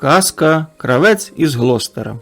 Казка Кравець із Глостера.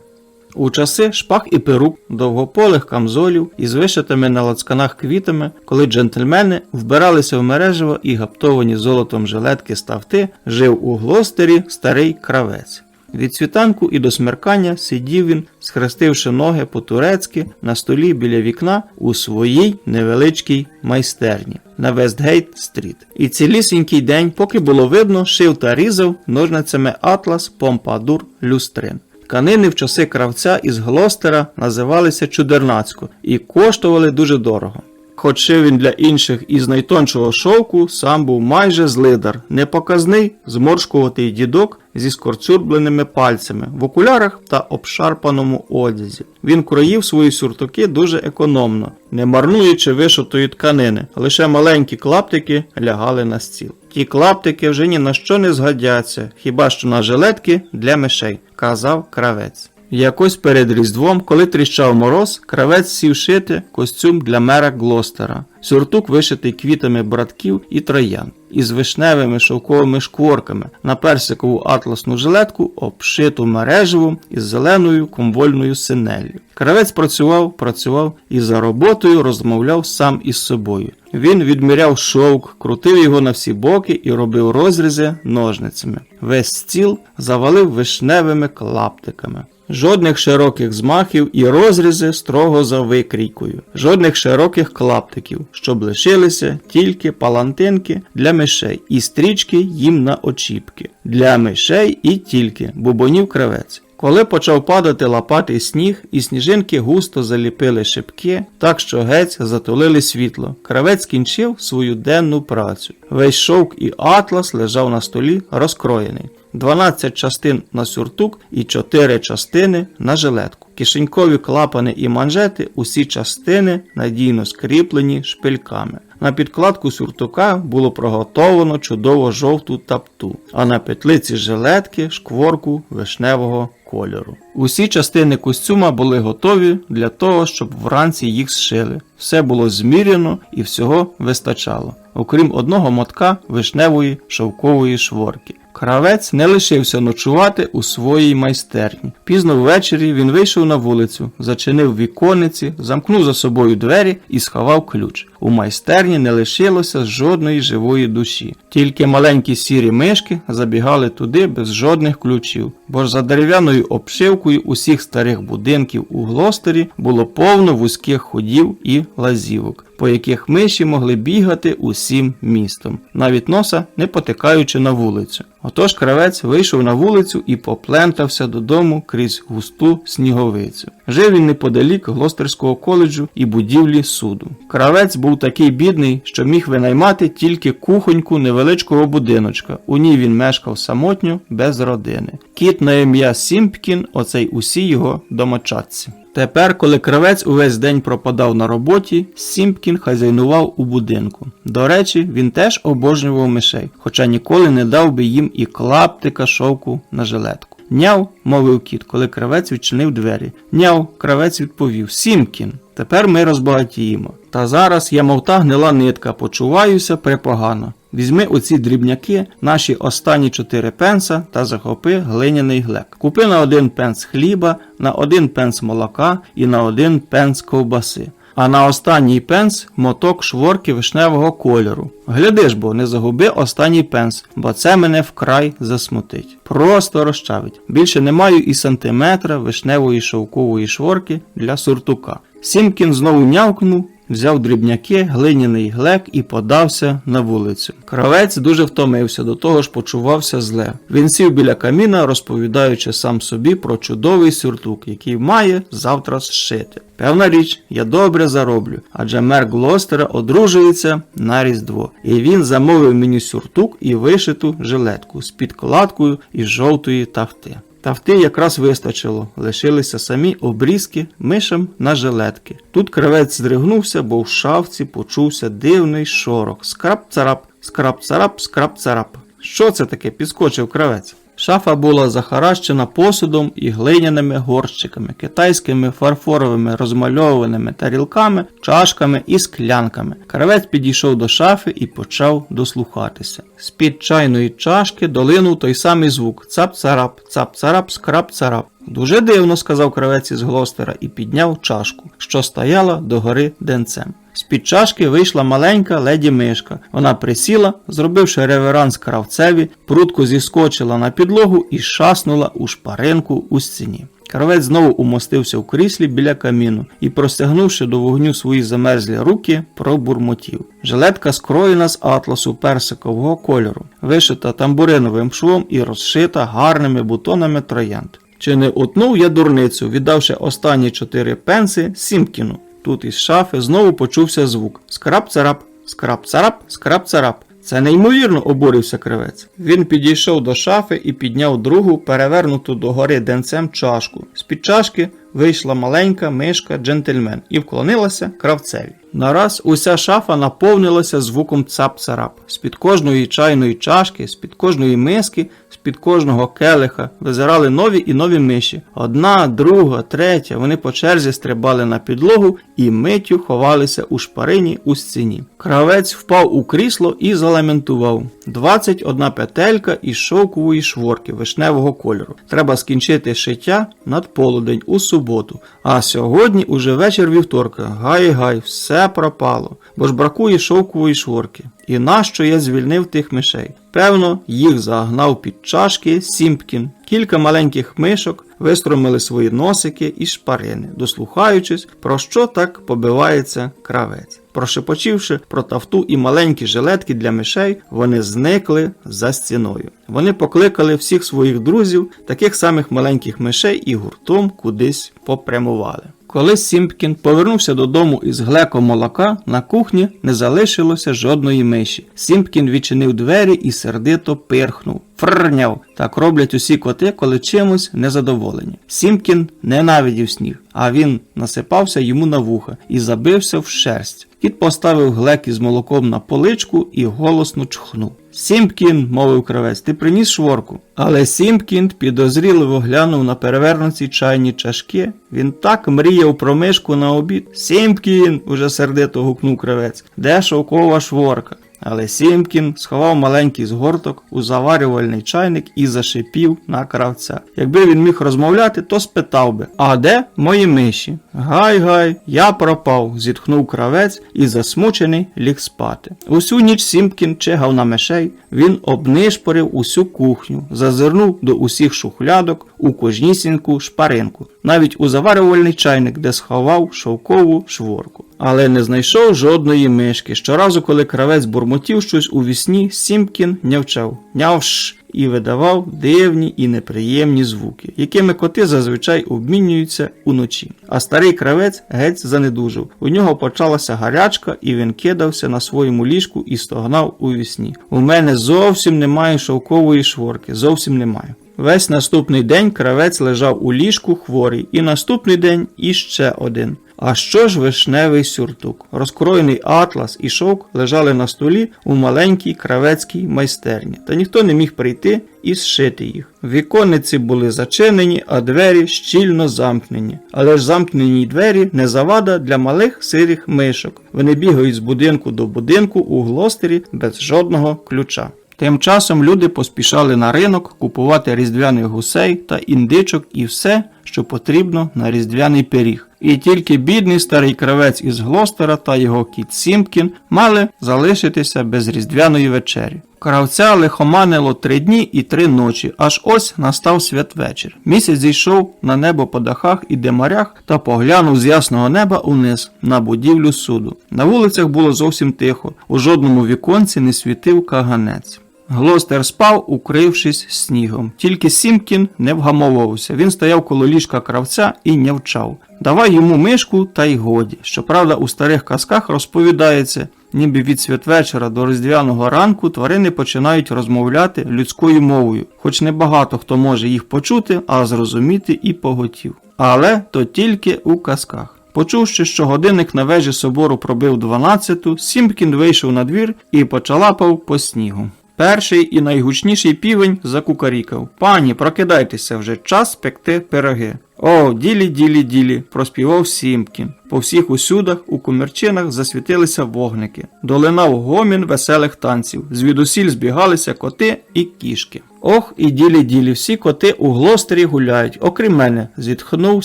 У часи шпаг і перук, довгополих камзолів із вишитими на лацканах квітами, коли джентльмени вбиралися в мережево і гаптовані золотом жилетки ставти, жив у Глостері старий кравець. Від світанку і до смеркання сидів він, схрестивши ноги по-турецьки на столі біля вікна у своїй невеличкій майстерні на Вестгейт-стріт. І цілісінький день, поки було видно, шив та різав ножницями атлас, помпадур, люстрин. Тканини в часи кравця із Глостера називалися чудернацько і коштували дуже дорого. Хоч він для інших із найтоншого шовку, сам був майже злидар, непоказний, зморшкуватий дідок зі скорцюрбленими пальцями в окулярах та обшарпаному одязі. Він кроїв свої сюртуки дуже економно, не марнуючи вишитої тканини, лише маленькі клаптики лягали на стіл. Ті клаптики вже ні на що не згодяться, хіба що на жилетки для мишей, казав кравець. Якось перед Різдвом, коли тріщав мороз, кравець сів шити костюм для мера Глостера. Сюртук вишитий квітами братків і троян, із вишневими шовковими шкворками на персикову атласну жилетку, обшиту мережеву із зеленою комвольною синеллю. Кравець працював, працював і за роботою розмовляв сам із собою. Він відміряв шовк, крутив його на всі боки і робив розрізи ножницями. Весь стіл завалив вишневими клаптиками. Жодних широких змахів і розрізи строго за викрійкою, жодних широких клаптиків, щоб лишилися тільки палантинки для мишей і стрічки їм на очіпки. Для мишей і тільки бубонів кравець. Коли почав падати лопатий сніг, і сніжинки густо заліпили шибки, так що геть затулили світло. Кравець скінчив свою денну працю. Весь шовк і атлас лежав на столі розкроєний. 12 частин на сюртук і 4 частини на жилетку. Кишенькові клапани і манжети усі частини надійно скріплені шпильками. На підкладку сюртука було проготовано чудово жовту тапту, а на петлиці жилетки шкворку вишневого кольору. Усі частини костюма були готові для того, щоб вранці їх зшили. Все було зміряно і всього вистачало, окрім одного мотка вишневої шовкової шворки. Кравець не лишився ночувати у своїй майстерні. Пізно ввечері він вийшов на вулицю, зачинив віконниці, замкнув за собою двері і сховав ключ. У майстерні не лишилося жодної живої душі. Тільки маленькі сірі мишки забігали туди без жодних ключів, бо ж за дерев'яною обшивкою усіх старих будинків у Глостері було повно вузьких ходів і лазівок, по яких миші могли бігати усім містом, навіть носа не потикаючи на вулицю. Отож кравець вийшов на вулицю і поплентався додому крізь густу сніговицю. Жив він неподалік Глостерського коледжу і будівлі суду. Кравець був такий бідний, що міг винаймати тільки кухоньку невеличкого будиночка. У ній він мешкав самотньо, без родини. Кіт на ім'я Сімпкін, оцей усі його домочадці. Тепер, коли кравець увесь день пропадав на роботі, Сімпкін хазяйнував у будинку. До речі, він теж обожнював мишей, хоча ніколи не дав би їм і клаптика шовку на жилетку. Няв, мовив кіт, коли кравець відчинив двері. Няв, кравець відповів Сімкін. Тепер ми розбагатіємо. Та зараз я, мов та гнила нитка, почуваюся препогано. Візьми оці дрібняки, наші останні чотири пенса та захопи глиняний глек. Купи на один пенс хліба, на один пенс молока і на один пенс ковбаси. А на останній пенс моток шворки вишневого кольору. Гляди ж бо, не загуби останній пенс, бо це мене вкрай засмутить. Просто розчавить. Більше не маю і сантиметра вишневої шовкової шворки для суртука. Сімкін знову нявкнув, взяв дрібняки, глиняний глек і подався на вулицю. Кравець дуже втомився, до того ж почувався зле. Він сів біля каміна, розповідаючи сам собі про чудовий сюртук, який має завтра зшити. Певна річ, я добре зароблю, адже мер Глостера одружується на Різдво, і він замовив мені сюртук і вишиту жилетку з підкладкою із жовтої тафти. Тафти якраз вистачило, лишилися самі обрізки мишам на жилетки. Тут кравець здригнувся, бо в шавці почувся дивний шорох. Скрап-царап, скрап-царап, скрап-царап. Що це таке? підскочив кравець. Шафа була захаращена посудом і глиняними горщиками, китайськими фарфоровими розмальованими тарілками, чашками і склянками. Кравець підійшов до шафи і почав дослухатися. З-під чайної чашки долинув той самий звук цап-царап, цап-царап, скраб-царап. Дуже дивно, сказав кравець із Глостера і підняв чашку, що стояла догори денцем. З-під чашки вийшла маленька леді мишка. Вона присіла, зробивши реверанс кравцеві, прутко зіскочила на підлогу і шаснула у шпаринку у стіні. Кравець знову умостився в кріслі біля каміну і, простягнувши до вогню свої замерзлі руки, пробурмотів. Жилетка скроєна з атласу персикового кольору, вишита тамбуриновим швом і розшита гарними бутонами троянд. Чи не утнув я дурницю, віддавши останні чотири пенси Сімкіну. Тут із шафи знову почувся звук скраб-царап, скраб-царап, скраб-царап. Це неймовірно обурився кривець. Він підійшов до шафи і підняв другу, перевернуту догори денцем чашку. З-під чашки вийшла маленька мишка джентльмен і вклонилася кравцеві. Нараз уся шафа наповнилася звуком цап-царап. З-під кожної чайної чашки, з-під кожної миски, з-під кожного келиха визирали нові і нові миші. Одна, друга, третя. Вони по черзі стрибали на підлогу і миттю ховалися у шпарині у стіні. Кравець впав у крісло і залементував. 21 петелька із шовкової шворки вишневого кольору. Треба скінчити шиття над полудень у суботу. А сьогодні уже вечір вівторка. Гай-гай, все пропало, бо ж бракує шовкової шворки. І нащо я звільнив тих мишей? Певно, їх загнав під чашки Сімпкін. Кілька маленьких мишок вистромили свої носики і шпарини, дослухаючись, про що так побивається кравець. Прошепочивши про тафту і маленькі жилетки для мишей, вони зникли за стіною. Вони покликали всіх своїх друзів, таких самих маленьких мишей, і гуртом кудись попрямували. Коли Сімпкін повернувся додому із глеком молока, на кухні не залишилося жодної миші. Сімпкін відчинив двері і сердито пирхнув. Фррняв. Так роблять усі коти, коли чимось незадоволені. Сімкін ненавидів сніг, а він насипався йому на вуха і забився в шерсть. Кіт поставив глек із молоком на поличку і голосно чхнув. Сімпкін, мовив кравець, ти приніс шворку. Але Сімпкін підозріливо глянув на перевернуті чайні чашки. Він так мріяв про мишку на обід. Сімпкін, уже сердито гукнув кравець. Де шовкова шворка? Але Сімкін сховав маленький згорток у заварювальний чайник і зашипів на кравця. Якби він міг розмовляти, то спитав би: А де мої миші? Гай гай, я пропав, зітхнув кравець і засмучений ліг спати. Усю ніч Сімкін чигав на мишей, він обнишпорив усю кухню, зазирнув до усіх шухлядок у кожнісіньку шпаринку, навіть у заварювальний чайник, де сховав шовкову шворку. Але не знайшов жодної мишки. Щоразу, коли кравець бурмотів щось у вісні, Сімкін нявчав, нявш і видавав дивні і неприємні звуки, якими коти зазвичай обмінюються уночі. А старий кравець геть занедужив. У нього почалася гарячка, і він кидався на своєму ліжку і стогнав у вісні. У мене зовсім немає шовкової шворки, зовсім немає. Весь наступний день кравець лежав у ліжку хворий, і наступний день іще один. А що ж вишневий сюртук? Розкроєний атлас і шовк лежали на столі у маленькій кравецькій майстерні, та ніхто не міг прийти і зшити їх. Віконниці були зачинені, а двері щільно замкнені. Але ж замкнені двері не завада для малих сирих мишок. Вони бігають з будинку до будинку у глостері без жодного ключа. Тим часом люди поспішали на ринок купувати різдвяних гусей та індичок і все, що потрібно на різдвяний пиріг. І тільки бідний старий кравець із Глостера та його кіт Сімкін мали залишитися без різдвяної вечері. Кравця лихоманило три дні і три ночі, аж ось настав святвечір. Місяць зійшов на небо по дахах і демарях та поглянув з ясного неба униз на будівлю суду. На вулицях було зовсім тихо, у жодному віконці не світив каганець. Глостер спав, укрившись снігом. Тільки Сімкін не вгамовувався. Він стояв коло ліжка кравця і нявчав. Давай йому мишку та й годі. Щоправда, у старих казках розповідається, ніби від святвечора до різдвяного ранку тварини починають розмовляти людською мовою, хоч небагато хто може їх почути, а зрозуміти і поготів. Але то тільки у казках. Почувши, що годинник на вежі собору пробив дванадцяту, Сімпкін вийшов на двір і почалапав по снігу. Перший і найгучніший півень закукарікав. Пані, прокидайтеся вже час пекти пироги. О, ділі, ділі, ділі, проспівав Сімкін. По всіх усюдах у кумірчинах засвітилися вогники. Долинав гомін веселих танців. Звідусіль збігалися коти і кішки. Ох, і ділі ділі, всі коти у глостері гуляють, окрім мене, зітхнув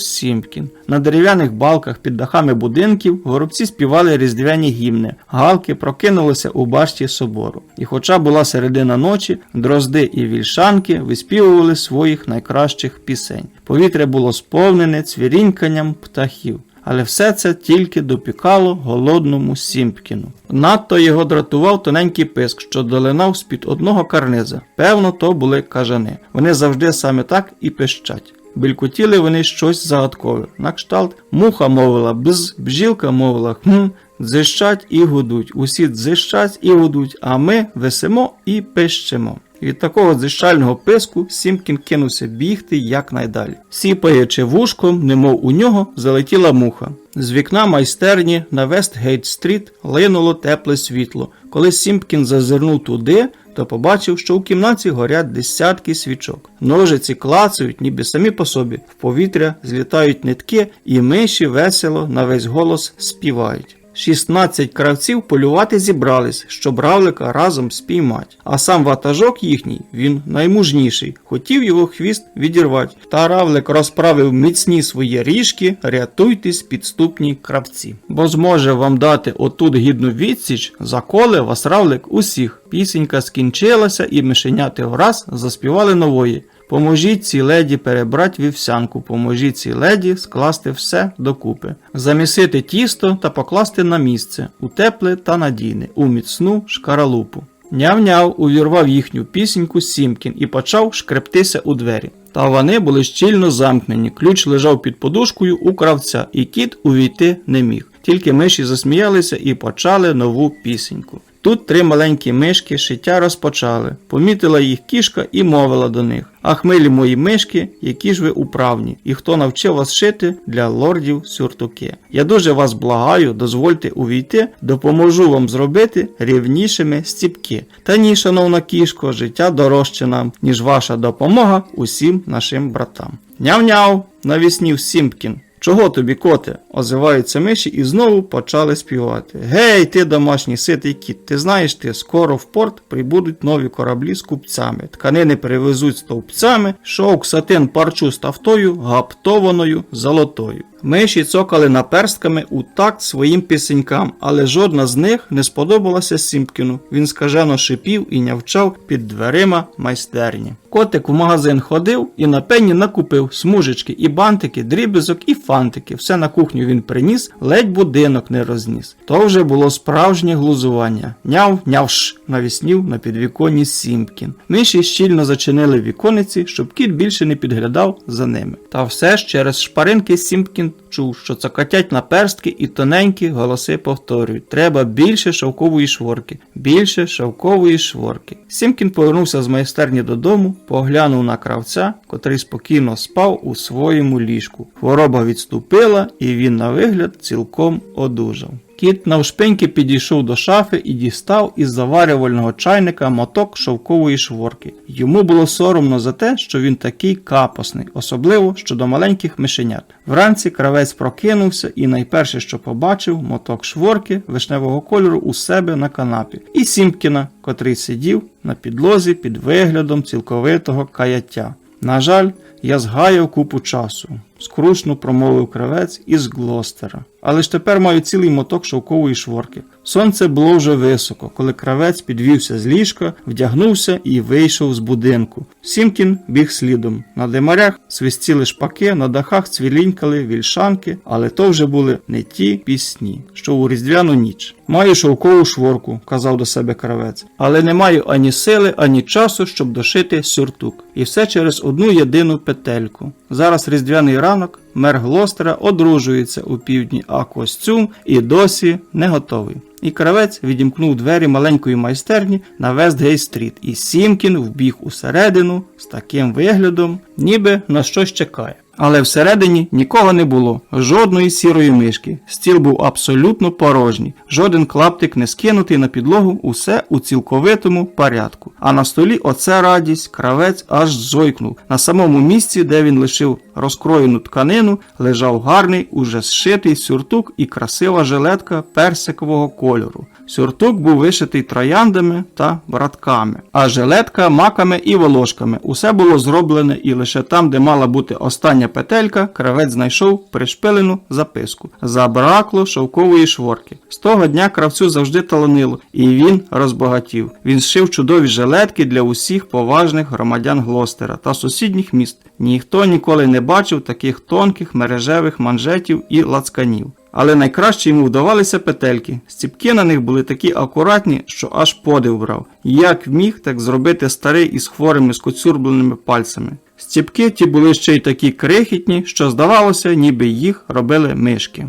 Сімкін. На дерев'яних балках під дахами будинків горобці співали різдвяні гімни, галки прокинулися у башті собору. І хоча була середина ночі, дрозди і вільшанки виспівували своїх найкращих пісень. Повітря було сповнене цвіріньканням птахів. Але все це тільки допікало голодному Сімпкіну. Надто його дратував тоненький писк, що долинав з-під одного карниза. Певно, то були кажани. Вони завжди саме так і пищать. Белькотіли вони щось загадкове. На кшталт муха мовила бз, бжілка мовила хм, дзищать і гудуть. Усі дзищать і гудуть, а ми висимо і пищимо. Від такого дзищального писку Сімкін кинувся бігти якнайдалі. Сіпаючи вушком, немов у нього залетіла муха. З вікна майстерні на Вестгейт-стріт линуло тепле світло. Коли Сімпкін зазирнув туди, то побачив, що у кімнаті горять десятки свічок. Ножиці клацають, ніби самі по собі. В повітря злітають нитки, і миші весело на весь голос співають. 16 кравців полювати зібрались, щоб равлика разом спіймать. А сам ватажок їхній, він наймужніший, хотів його хвіст відірвати. Та равлик розправив міцні свої ріжки, рятуйтесь, підступні кравці. Бо зможе вам дати отут гідну відсіч, заколе вас равлик усіх. Пісенька скінчилася, і мишеняти враз заспівали нової. Поможіть цій леді перебрать вівсянку, поможіть цій леді скласти все докупи, замісити тісто та покласти на місце, у тепле та надійне, у міцну шкаралупу. Няв-няв увірвав їхню пісеньку Сімкін і почав шкрептися у двері. Та вони були щільно замкнені, ключ лежав під подушкою у кравця, і кіт увійти не міг. Тільки миші засміялися і почали нову пісеньку. Тут три маленькі мишки шиття розпочали. Помітила їх кішка і мовила до них: Ах, милі мої мишки, які ж ви управні, і хто навчив вас шити для лордів сюртуки. Я дуже вас благаю, дозвольте увійти, допоможу вам зробити рівнішими стіпки. Та ні, шановна кішко, життя дорожче нам, ніж ваша допомога усім нашим братам. Няв-няв, навіснів Сімпкін. Чого тобі, коте? озиваються миші і знову почали співати. Гей, ти домашній ситий кіт, ти знаєш ти, скоро в порт прибудуть нові кораблі з купцями. Тканини привезуть стовпцями, шовк, сатин, парчу з тафтою, гаптованою золотою. Миші цокали наперстками у такт своїм пісенькам, але жодна з них не сподобалася Сімпкіну. Він скажено шипів і нявчав під дверима майстерні. Котик в магазин ходив і на пенні накупив смужечки і бантики, дрібізок і фантики. Все на кухню він приніс, ледь будинок не розніс. То вже було справжнє глузування. Няв, нявш, навіснів на підвіконні Сімпкін. Миші щільно зачинили вікониці, щоб кіт більше не підглядав за ними. Та все ж через шпаринки Сімпкін чув, що цокотять наперстки і тоненькі голоси повторюють: треба більше шовкової шворки, більше шовкової шворки. Сімкін повернувся з майстерні додому, поглянув на кравця, котрий спокійно спав у своєму ліжку. Хвороба відступила, і він на вигляд цілком одужав. Кіт навшпиньки підійшов до шафи і дістав із заварювального чайника моток шовкової шворки. Йому було соромно за те, що він такий капосний, особливо щодо маленьких мишенят. Вранці кравець прокинувся і найперше, що побачив, моток шворки вишневого кольору у себе на канапі, і Сімпкіна, котрий сидів на підлозі під виглядом цілковитого каяття. На жаль, я згаяв купу часу, скрушно промовив кравець із Глостера. Але ж тепер маю цілий моток шовкової шворки. Сонце було вже високо, коли кравець підвівся з ліжка, вдягнувся і вийшов з будинку. Сімкін біг слідом. На димарях свистіли шпаки, на дахах цвілінькали вільшанки, але то вже були не ті пісні, що у різдвяну ніч. Маю шовкову шворку, казав до себе кравець, але не маю ані сили, ані часу, щоб дошити сюртук. І все через одну єдину петельку. Зараз різдвяний ранок, мер Глостера одружується у півдні, а костюм і досі не готовий. І кравець відімкнув двері маленької майстерні на Вестгейт-стріт, і Сімкін вбіг усередину з таким виглядом, ніби на щось чекає. Але всередині нікого не було, жодної сірої мишки. Стіл був абсолютно порожній, жоден клаптик не скинутий на підлогу, усе у цілковитому порядку. А на столі оце радість, кравець аж зойкнув. На самому місці, де він лишив розкроєну тканину, лежав гарний, уже зшитий сюртук і красива жилетка персикового кольору. Сюртук був вишитий трояндами та братками, а жилетка маками і волошками. Усе було зроблене, і лише там, де мала бути остання петелька, кравець знайшов пришпилену записку. Забракло шовкової шворки. З того дня кравцю завжди таланило, і він розбагатів. Він зшив чудові жилетки для усіх поважних громадян Глостера та сусідніх міст. Ніхто ніколи не бачив таких тонких мережевих манжетів і лацканів. Але найкраще йому вдавалися петельки. Стіпки на них були такі акуратні, що аж подив брав. Як міг так зробити старий із хворими скоцюрбленими пальцями. Стіпки ті були ще й такі крихітні, що здавалося, ніби їх робили мишки.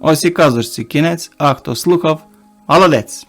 Ось і казочці кінець, а хто слухав, молодець!